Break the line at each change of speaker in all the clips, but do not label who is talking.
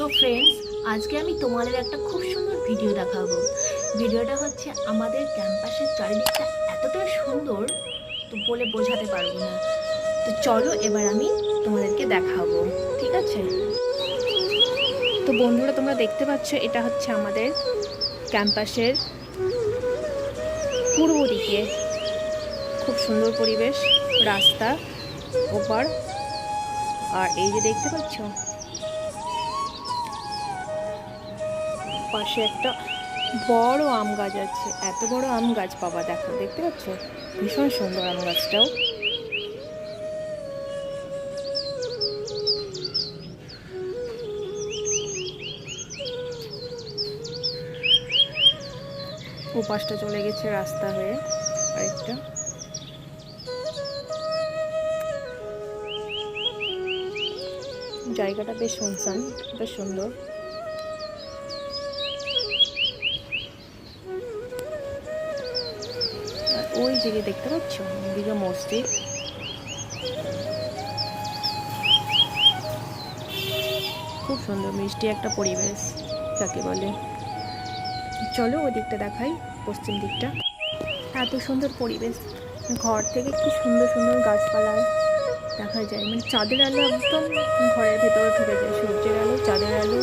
So friends আজকে আমি তোমাদের একটা খুব সুন্দর ভিডিও দেখাবো। ভিডিওটা হচ্ছে আমাদের ক্যাম্পাসের চারিদিকটা এতটাই সুন্দর, তো বলে বোঝাতে পারব না। তো চলো এবার আমি তোমাদেরকে দেখাবো, ঠিক আছে? তো বন্ধুরা, তোমরা দেখতে পাচ্ছ, এটা হচ্ছে আমাদের ক্যাম্পাসের পূর্ব দিকে। খুব সুন্দর পরিবেশ, রাস্তা ওপার। আর এই যে দেখতে পাচ্ছ পাশে একটা বড় আম গাছ আছে। এত বড় আম গাছ বাবা, দেখো, দেখতে পাচ্ছ? ভীষণ সুন্দর আম গাছটাও। ওপাশটা চলে গেছে রাস্তা হয়ে আরেকটা। জায়গাটা বেশ শুনশান, বেশ সুন্দর। ওই দিকে দেখতে পাচ্ছ? ওদিকে মসজিদ। খুব সুন্দর, মিষ্টি একটা পরিবেশ, যাকে বলে। চলো ওই দিকটা দেখাই, পশ্চিম দিকটা। এত সুন্দর পরিবেশ। ঘর থেকে কি সুন্দর সুন্দর গাছপালা দেখা যায়। মানে চাঁদের আলো একদম ঘরের ভেতরে ঢুকে যায়। সূর্যের আলো, চাঁদের আলো।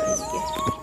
শুধু গাছ আর গাছ চারিদিকে